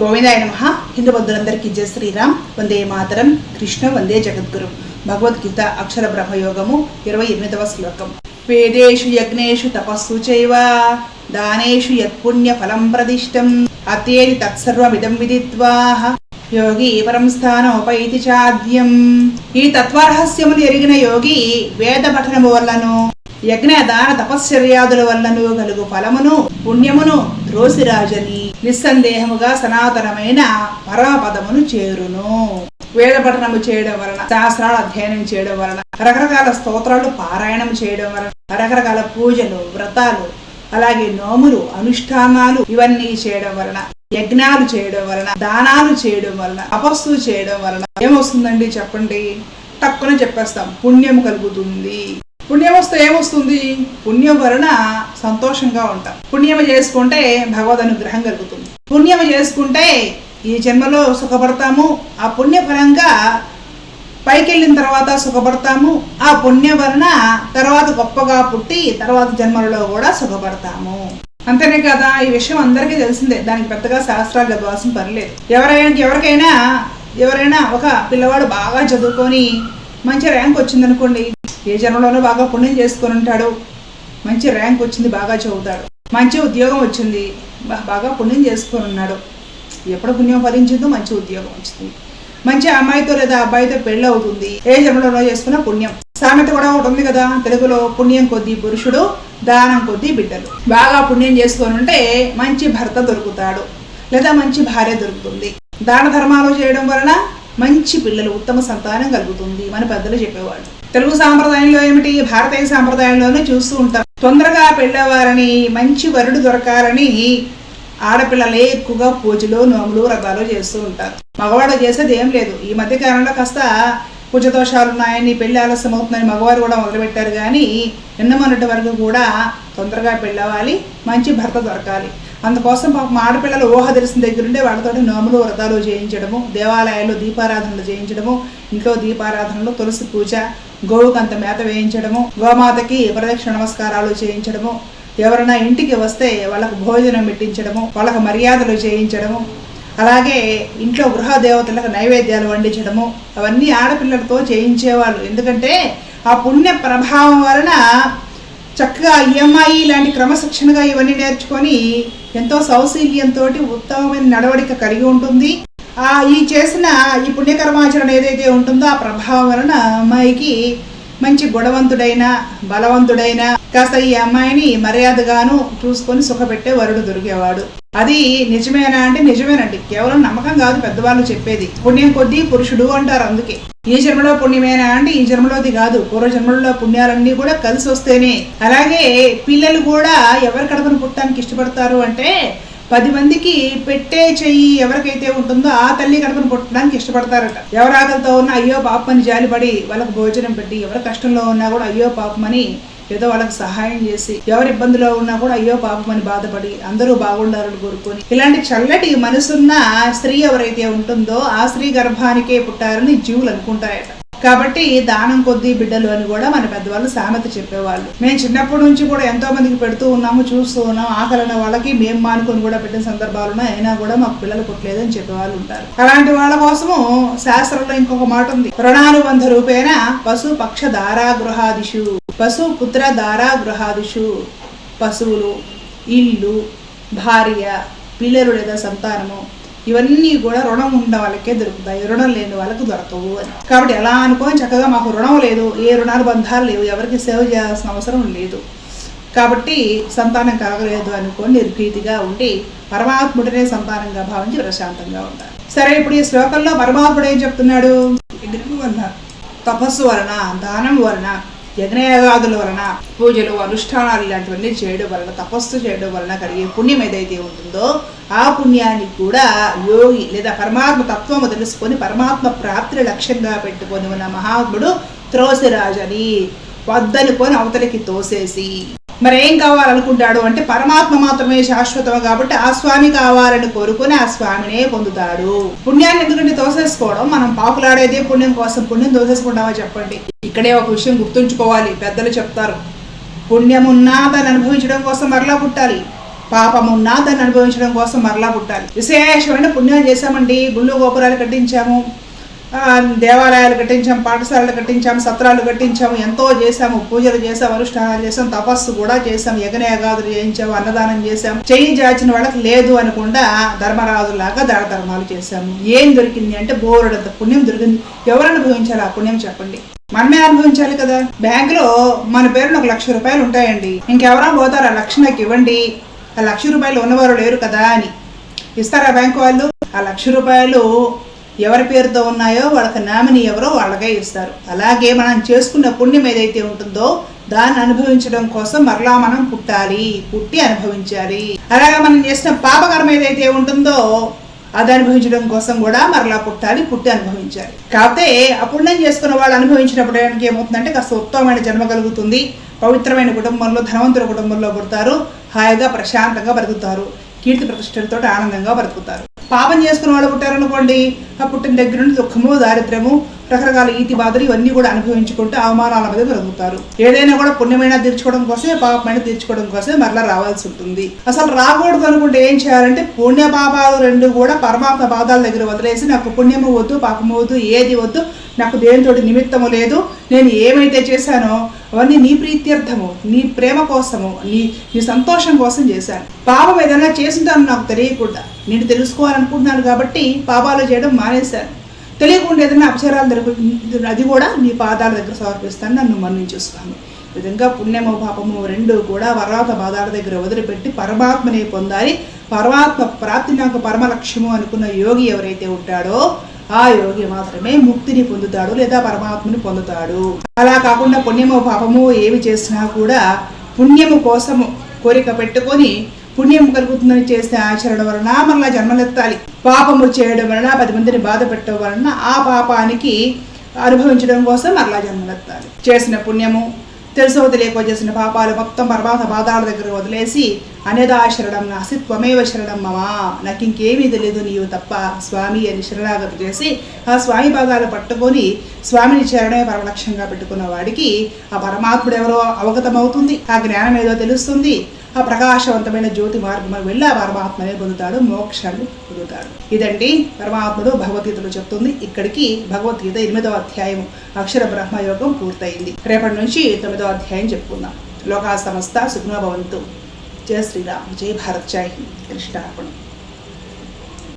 గోవిందాయ నమ. హిందూ బంధువులందరికీ జయ శ్రీరామ్. వందే మాతరం. కృష్ణ వందే జగద్గురు. భగవద్గీత అక్షర బ్రహ్మయోగము ఇరవై ఎనిమిదవ శ్లోకం. వేదేషు యజ్ఞేషు తపస్సు చైవ దానేషు యత్పుణ్య ఫలం ప్రదిష్టం. అతేది తత్సర్వమిదం విదిత్వాహ యోగి పరం స్థానోపైతి చాద్యం. ఈ తత్వరహస్యమును ఎరిగిన యోగి వేద పఠనము వల్లను యజ్ఞ దాన తపశ్చర్యాదుల వల్లను కలుగు ఫలమును పుణ్యమును ద్రోసిరాజని నిస్సందేహముగా సనాతనమైన పరమపదమును చేరును. వేద పఠనము చేయడం వలన శాస్త్రాలు అధ్యయనం చేయడం వలన రకరకాల స్తోత్రాలు పారాయణం చేయడం వలన రకరకాల పూజలు వ్రతాలు అలాగే నోములు అనుష్ఠానాలు ఇవన్నీ చేయడం వలన యజ్ఞాలు చేయడం వలన దానాలు చేయడం వలన తపస్సు చేయడం వలన ఏమొస్తుందండి చెప్పండి? తక్కువ చెప్పేస్తాం. పుణ్యం కలుగుతుంది. పుణ్యం వస్తే ఏమొస్తుంది? పుణ్యం వలన సంతోషంగా ఉంటాం. పుణ్యం చేసుకుంటే భగవద్ అనుగ్రహం కలుగుతుంది. పుణ్యం చేసుకుంటే ఈ జన్మలో సుఖపడతాము. ఆ పుణ్య ఫలంగా పైకి వెళ్ళిన తర్వాత సుఖపడతాము. ఆ పుణ్యం వలన తర్వాత గొప్పగా పుట్టి తర్వాత జన్మలలో కూడా సుఖపడతాము. అంతేనే కదా? ఈ విషయం అందరికీ తెలిసిందే. దానికి పెద్దగా శాస్త్రాలు చదవాల్సిన పర్లేదు. ఎవరైనా ఎవరికైనా ఎవరైనా ఒక పిల్లవాడు బాగా చదువుకొని మంచి ర్యాంక్ వచ్చిందనుకోండి ఏ జన్మలోనూ బాగా పుణ్యం చేసుకొని ఉంటాడు. మంచి ర్యాంక్ వచ్చింది బాగా చదువుతాడు. మంచి ఉద్యోగం వచ్చింది బాగా పుణ్యం చేసుకొని ఉన్నాడు. ఎప్పుడు పుణ్యం ఫలించిందో మంచి ఉద్యోగం వచ్చింది. మంచి అమ్మాయితో లేదా అబ్బాయితో పెళ్ళి అవుతుంది. ఏ జన్మలోనో చేసుకున్న పుణ్యం. సామెత కూడా ఒకటి ఉంది కదా తెలుగులో పుణ్యం కొద్దీ పురుషుడు దానం కొద్దీ బిడ్డలు. బాగా పుణ్యం చేసుకొని ఉంటే మంచి భర్త దొరుకుతాడు లేదా మంచి భార్య దొరుకుతుంది. దాన ధర్మాలు చేయడం వలన మంచి పిల్లలు ఉత్తమ సంతానం కలుగుతుంది మన పెద్దలు చెప్పేవాళ్ళు. తెలుగు సాంప్రదాయంలో ఏమిటి? భారతీయ సాంప్రదాయంలోనే చూస్తూ ఉంటాం. తొందరగా పెళ్ళేవారని మంచి వరుడు దొరకాలని ఆడపిల్లలే ఎక్కువగా పూజలు నోములు వ్రతాలు చేస్తూ ఉంటారు. మగవాడు చేసేది ఏం లేదు. ఈ మధ్య కాలంలో కాస్త పూజ దోషాలు ఉన్నాయని పెళ్ళి ఆలస్యం అవుతుందని మగవారు కూడా మొదలుపెట్టారు. కానీ ఎన్నమన్నటి వరకు కూడా తొందరగా పెళ్ళవాలి మంచి భర్త దొరకాలి. అందుకోసం పాపం ఆడపిల్లలు ఊహ తెలిసిన దగ్గరుండే వాళ్ళతో నోములు వ్రతాలు చేయించడము దేవాలయాల్లో దీపారాధనలు చేయించడము ఇంట్లో దీపారాధనలు తులసి పూజ గోవుకు అంత మేత వేయించడము గోమాతకి ప్రదక్షిణ నమస్కారాలు చేయించడము ఎవరైనా ఇంటికి వస్తే వాళ్ళకు భోజనం పెట్టించడము వాళ్ళకు మర్యాదలు చేయించడము అలాగే ఇంట్లో గృహ దేవతలకు నైవేద్యాలు వండించడము అవన్నీ ఆడపిల్లలతో చేయించేవాళ్ళు. ఎందుకంటే ఆ పుణ్య ప్రభావం వలన చక్కగా ఈఎంఐ లాంటి క్రమశిక్షణగా ఇవన్నీ నేర్చుకొని ఎంతో సౌశీల్యంతో ఉత్తమమైన నడవడిక కలిగి ఉంటుంది. ఆ ఈ చేసిన ఈ పుణ్యకర్మాచరణ ఏదైతే ఉంటుందో ఆ ప్రభావం వలన అమ్మాయికి మంచి గుణవంతుడైన బలవంతుడైన కాస్త ఈ అమ్మాయిని మర్యాదగాను చూసుకొని సుఖపెట్టే వరుడు దొరికేవాడు. అది నిజమేనా అంటే నిజమేనండి. కేవలం నమ్మకం కాదు పెద్దవాళ్ళు చెప్పేది. పుణ్యం కొద్దీ పురుషుడు అంటారు అందుకే. ఈ జన్మలో పుణ్యమేనా అంటే ఈ జన్మలోది కాదు. పూర్వ జన్మల్లో పుణ్యాలన్నీ కూడా కలిసి వస్తేనే. అలాగే పిల్లలు కూడా ఎవరి కడపను పుట్టడానికి ఇష్టపడతారు అంటే పది మందికి పెట్టే చెయ్యి ఎవరికైతే ఉంటుందో ఆ తల్లి కడుపును పుట్టడానికి ఇష్టపడతారట. ఎవరు ఆకలితో ఉన్నా అయ్యో పాపమని జాలిపడి వాళ్ళకి భోజనం పెట్టి ఎవరు కష్టంలో ఉన్నా కూడా అయ్యో పాపమని ఏదో వాళ్ళకి సహాయం చేసి ఎవరి ఇబ్బందిలో ఉన్నా కూడా అయ్యో పాపం అని బాధపడి అందరూ బాగుండాలని కోరుకొని ఇలాంటి చల్లటి మనసున్న స్త్రీ ఎవరైతే ఉంటుందో ఆ స్త్రీ గర్భానికే పుట్టారని జీవులు అనుకుంటాయట కాబట్టి దానం కొద్ది బిడ్డలు అని కూడా మన పెద్దవాళ్ళు సామెత చెప్పేవాళ్ళు. మేము చిన్నప్పటి నుంచి కూడా ఎంతో మందికి పెడుతూ ఉన్నాము చూస్తూ ఉన్నాం ఆకలిన వాళ్ళకి మేము మానుకొని కూడా పెట్టిన సందర్భాలు అయినా కూడా మాకు పిల్లలు పుట్టలేదని చెప్పేవాళ్ళు ఉంటారు. అలాంటి వాళ్ళ కోసము శాస్త్రంలో ఇంకొక మాట ఉంది. రుణానుబంధ రూపేణ పశు పక్ష దారా గృహాదిషు పుత్ర దారాగృహాదిషు పశువులు ఇల్లు భార్య పిల్లలు లేదా సంతానము ఇవన్నీ కూడా రుణం ఉన్న వాళ్ళకే దొరుకుతాయి. రుణం లేని వాళ్ళకి దొరకవు అని. కాబట్టి ఎలా అనుకోని చక్కగా మాకు రుణం లేదు ఏ రుణాలు బంధాలు లేవు ఎవరికి సేవ చేయాల్సిన అవసరం లేదు. కాబట్టి సంతానం కలగలేదు అనుకొని నిర్భీతిగా ఉండి పరమాత్ముడినే సంతానంగా భావించి ప్రశాంతంగా ఉంటారు సరే ఇప్పుడు ఈ శ్లోకంలో పరమాత్ముడు ఏం చెప్తున్నాడు? వలన తపస్సు వలన దానం వలన యజ్ఞయాగాదుల వలన పూజలు అనుష్ఠానాలు ఇలాంటివన్నీ చేయడం వలన తపస్సు చేయడం వలన కలిగే పుణ్యం ఏదైతే ఉంటుందో ఆ పుణ్యాన్ని కూడా యోగి లేదా పరమాత్మ తత్వము తెలుసుకొని పరమాత్మ ప్రాప్తిని లక్ష్యంగా పెట్టుకొని ఉన్న మహాత్ముడు త్రోసిరాజని వద్దనుకొని అవతలికి తోసేసి మరి ఏం కావాలనుకుంటాడు అంటే పరమాత్మ మాత్రమే శాశ్వతం కాబట్టి ఆ స్వామి కావాలని కోరుకుని ఆ స్వామినే పొందుతాడు. పుణ్యాన్ని ఎందుకంటే తోసేసుకోవడం మనం పాపులాడేదే పుణ్యం కోసం పుణ్యం తోసేసుకుంటామా చెప్పండి. ఇక్కడే ఒక విషయం గుర్తుంచుకోవాలి పెద్దలు చెప్తారు. పుణ్యమున్నా దాన్ని అనుభవించడం కోసం మరలా పుట్టాలి. పాపం ఉన్నా దాన్ని అనుభవించడం కోసం మరలా పుట్టాలి. విశేషమైన పుణ్యం చేశామండి. గుళ్ళు గోపురాలు కట్టించాము. దేవాలయాలు కట్టించాం పాఠశాలలు కట్టించాం సత్రాలు కట్టించాము ఎంతో చేశాము పూజలు చేసాం అనుష్ఠానాలు చేసాం తపస్సు కూడా చేసాం యజ్ఞయాగాదులు చేయించాము అన్నదానం చేసాం చెయ్యి జాచిన వాళ్ళకి లేదు అనకుండా ధర్మరాజులాగా దాడ ధర్మాలు చేశాము. ఏం దొరికింది అంటే బోరుడంత పుణ్యం దొరికింది. ఎవరు అనుభవించాలి ఆ పుణ్యం చెప్పండి. మనమే అనుభవించాలి కదా. బ్యాంకులో మన పేరున ఒక లక్ష రూపాయలు ఉంటాయండి. ఇంకెవరా పోతారు ఆ లక్ష నాకు ఇవ్వండి. ఆ లక్ష రూపాయలు ఉన్నవారు లేరు కదా అని. ఇస్తారా బ్యాంకు వాళ్ళు? ఆ లక్ష రూపాయలు ఎవరి పేరుతో ఉన్నాయో వాళ్ళకి నామినీ ఎవరో వాళ్ళకే ఇస్తారు. అలాగే మనం చేసుకున్న పుణ్యం ఏదైతే ఉంటుందో దాన్ని అనుభవించడం కోసం మరలా మనం పుట్టాలి పుట్టి అనుభవించాలి. అలాగే మనం చేసిన పాపకర్మ ఏదైతే ఉంటుందో అది అనుభవించడం కోసం కూడా మరలా పుట్టాలి పుట్టి అనుభవించాలి. కాకపోతే అపుణ్యం చేసుకున్న వాళ్ళు అనుభవించినప్పుడు ఏమవుతుందంటే కాస్త ఉత్తమమైన జన్మ కలుగుతుంది. పవిత్రమైన కుటుంబంలో ధనవంతుల కుటుంబంలో పుడతారు. హాయిగా ప్రశాంతంగా బ్రతుకుతారు. కీర్తి ప్రతిష్టలతో ఆనందంగా బ్రతుకుతారు. పాపం చేసుకున్న వాళ్ళు పుట్టారనుకోండి ఆ పుట్టిన దగ్గర నుండి దుఃఖము దారిద్ర్యము రకరకాల ఈతి బాధలు ఇవన్నీ కూడా అనుభవించుకుంటూ అవమానాల మీద పెరుగుతారు ఏదైనా కూడా పుణ్యమైన తీర్చుకోవడం కోసమే పాపమైన తీర్చుకోవడం కోసమే మరలా రావాల్సి ఉంటుంది. అసలు రాకూడదు అనుకుంటే ఏం చేయాలంటే పుణ్య పాపాలు రెండు కూడా పరమాత్మ పాదాల దగ్గర వదిలేసి నాకు పుణ్యము వద్దు పాపము వద్దు ఏది వద్దు నాకు దేనితోటి నిమిత్తము లేదు నేను ఏమైతే చేశానో అవన్నీ నీ ప్రీత్యర్థము నీ ప్రేమ కోసము నీ నీ సంతోషం కోసం చేశాను. పాపం ఏదైనా చేసింటాను నాకు తెలియకుండా నేను తెలుసుకోవాలనుకుంటున్నాను కాబట్టి పాపాలు చేయడం మానేశాను. తెలియకుండా ఏదైనా అపచారాలు జరుగు అది కూడా నీ పాదాల దగ్గర సమర్పిస్తాను నన్ను మన్నించు స్వామి ఈ విధంగా పుణ్యము పాపము రెండు కూడా వరాత పాదాల దగ్గర వదిలిపెట్టి పరమాత్మని పొందాలి. పరమాత్మ ప్రాప్తి నాకు పరమ లక్ష్యము అనుకున్న యోగి ఎవరైతే ఉంటాడో ఆ యోగి మాత్రమే ముక్తిని పొందుతాడు లేదా పరమాత్మని పొందుతాడు. అలా కాకుండా పుణ్యము పాపము ఏమి చేసినా కూడా పుణ్యము కోసము కోరిక పెట్టుకొని పుణ్యం కలుగుతుందని చేసిన ఆచరణ వలన మరలా జన్మలెత్తాలి. పాపము చేయడం వలన పది మందిని బాధ పెట్టడం వలన ఆ పాపానికి అనుభవించడం కోసం మరలా జన్మలెత్తాలి. చేసిన పుణ్యము తెలుసో తెలియకో చేసిన పాపాలు మొత్తం పర్వాత పాదాల దగ్గర వదిలేసి అనేదా శరణం నాసి త్వమేవ శరణం మమా. నాకు ఇంకేమీ తెలియదు నీవు తప్ప స్వామి అని శరణాగతి చేసి ఆ స్వామి భాగాలు పట్టుకొని స్వామిని చేరడమే పరమలక్ష్యంగా పెట్టుకున్న వాడికి ఆ పరమాత్ముడు ఎవరో అవగతమవుతుంది. ఆ జ్ఞానం ఏదో తెలుస్తుంది. ఆ ప్రకాశవంతమైన జ్యోతి మార్గం వెళ్ళి ఆ పరమాత్మనే పొందుతాడు మోక్షాన్ని పొందుతాడు. ఇదండి పరమాత్ముడు భగవద్గీతలో చెప్తుంది. ఇక్కడికి భగవద్గీత ఎనిమిదవ అధ్యాయం అక్షర బ్రహ్మయోగం పూర్తయింది. రేపటి నుంచి తొమ్మిదవ అధ్యాయం చెప్పుకుందాం. లోకా సమస్త సుగ్నభవంతు జయ శ్రీరామ్. జయ భారత్. జై హింద్. కృష్ణార్పణం.